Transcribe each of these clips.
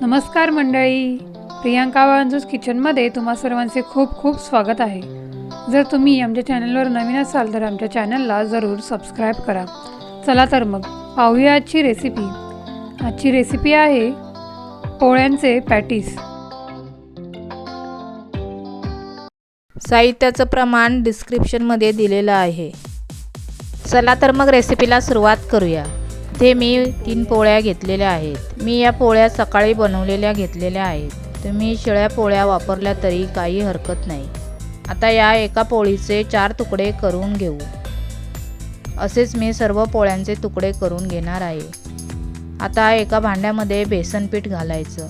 नमस्कार मंडळी. प्रियांका वाळंजूस किचनमध्ये तुम्हा सर्वांचे खूप खूप स्वागत आहे. जर तुम्ही आमच्या चॅनलवर नवीन असाल तर आमच्या चॅनलला जरूर सबस्क्राईब करा. चला तर मग पाहूया आजची रेसिपी. आजची रेसिपी आहे पोळ्यांचे पॅटीस. साहित्याचं प्रमाण डिस्क्रिप्शनमध्ये दिलेलं आहे. चला तर मग रेसिपीला सुरुवात करूया. ते मी तीन पोळ्या घेतलेल्या आहेत. मी या पोळ्या सकाळी बनवलेल्या घेतलेल्या आहेत. तुम्ही शिळ्या पोळ्या वापरल्या तरी काही हरकत नाही. आता या एका पोळीचे चार तुकडे करून घेऊ. असेच मी सर्व पोळ्यांचे तुकडे करून घेणार आहे. आता एका भांड्यामध्ये बेसन पीठ घालायचं.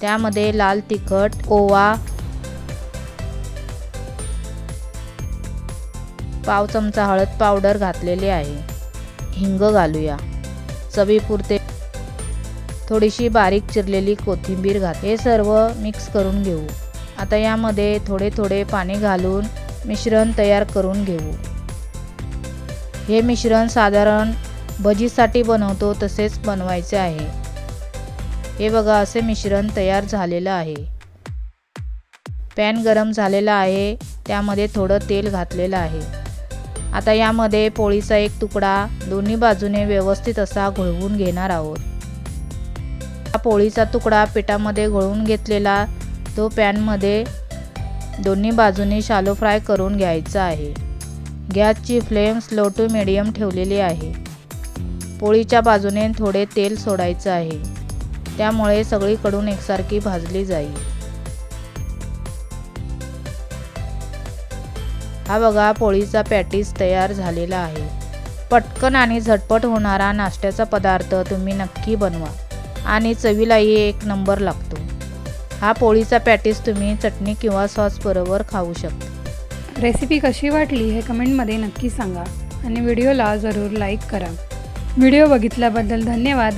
त्यामध्ये लाल तिखट ओवा पाव चमचा हळद पावडर घातलेली आहे. हिंग घालूया. चवीपुरते. थोडीशी बारीक चिरलेली कोथिंबीर घात हे सर्व मिक्स करून घेऊ. आता यामध्ये थोडे थोडे पाणी घालून मिश्रण तयार करून घेऊ. हे मिश्रण साधारण भजीसाठी बनवतो तसेच बनवायचे आहे. हे बघा असे मिश्रण तयार झालेलं आहे. पॅन गरम झालेला आहे. त्यामध्ये थोडं तेल घातलेलं आहे. आता यामध्ये पोळीचा एक तुकडा दोन्ही बाजूने व्यवस्थित असा घोळवून घेणार आहोत. हा पोळीचा तुकडा पिठामध्ये घोळवून घेतलेला तो पॅनमध्ये दोन्ही बाजूने शालो फ्राय करून घ्यायचा आहे. गॅसची फ्लेम स्लो टू मिडियम ठेवलेली आहे. पोळीच्या बाजूने थोडे तेल सोडायचं आहे. त्यामुळे सगळीकडून एकसारखी भाजली जाईल. हा बघा पोळीचा पॅटीस तयार झालेला आहे. पटकन आणि झटपट होणारा नाश्त्याचा पदार्थ तुम्ही नक्की बनवा. आणि चवीलाही एक नंबर लागतो. हा पोळीचा पॅटीस तुम्ही चटणी किंवा सॉस बरोबर खाऊ शकता. रेसिपी कशी वाटली हे कमेंटमध्ये नक्की सांगा. आणि व्हिडिओला जरूर लाईक करा. व्हिडिओ बघितल्याबद्दल धन्यवाद.